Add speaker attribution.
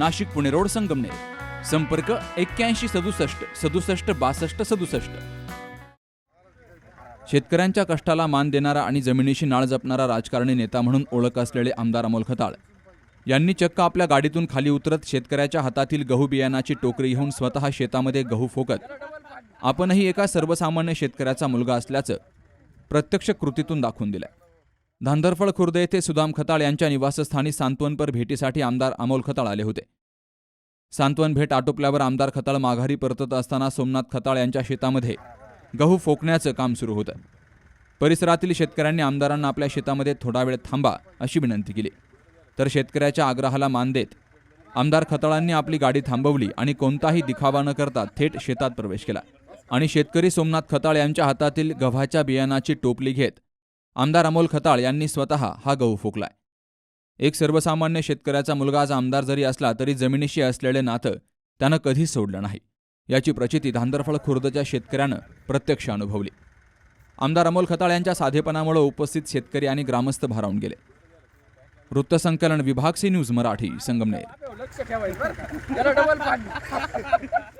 Speaker 1: Nashik Pune road Sangamner. संपर्क एक्क्याऐंशी सदुसष्ट सदुसष्ट बासष्ट सदुसष्ट. शेतकऱ्यांच्या कष्टाला मान देणारा आणि जमिनीशी नाळ जपणारा राजकारणी नेता म्हणून ओळख असलेले आमदार अमोल खताळ. यांनी चक्क आपल्या गाडीतून खाली उतरत शेतकऱ्याच्या हातातील गहू बियाणाची टोकरी घेऊन स्वतः शेतामध्ये गहू फोकत. आपणही एका सर्वसामान्य शेतकऱ्याचा मुलगा असल्याचं प्रत्यक्ष कृतीतून दाखवून दिलंय. धांदरफळ खुर्द येथे सुदाम खताळ यांच्या निवासस्थानी सांत्वनपर भेटीसाठी आमदार अमोल खताळ आले होते. सांत्वन भेट आटोपल्यावर आमदार खताळ माघारी परतत असताना सोमनाथ खताळ यांच्या शेतामध्ये गहू फोकण्याचं काम सुरू होतं. परिसरातील शेतकऱ्यांनी आमदारांना आपल्या शेतामध्ये थोडा वेळ थांबा अशी विनंती केली. तर शेतकऱ्याच्या आग्रहाला मान देत आमदार खताळांनी आपली गाडी थांबवली आणि कोणताही दिखावा न करता थेट शेतात प्रवेश केला आणि शेतकरी सोमनाथ खताळ यांच्या हातातील गव्हाच्या बियाणाची टोपली घेत आमदार अमोल खताळ यांनी स्वतः हा गहू फुकलाय. एक सर्वसामान्य शेतकऱ्याचा मुलगा आज आमदार जरी असला तरी जमिनीशी असलेले नातं त्यानं कधीच सोडलं नाही. याची प्रचिती धांदरफळ खुर्दच्या शेतकऱ्यानं प्रत्यक्ष अनुभवली. आमदार अमोल खताळ यांच्या साधेपणामुळे उपस्थित शेतकरी आणि ग्रामस्थ भारावून गेले. वृत्तसंकलन विभाग सी न्यूज मराठी संगमनेर.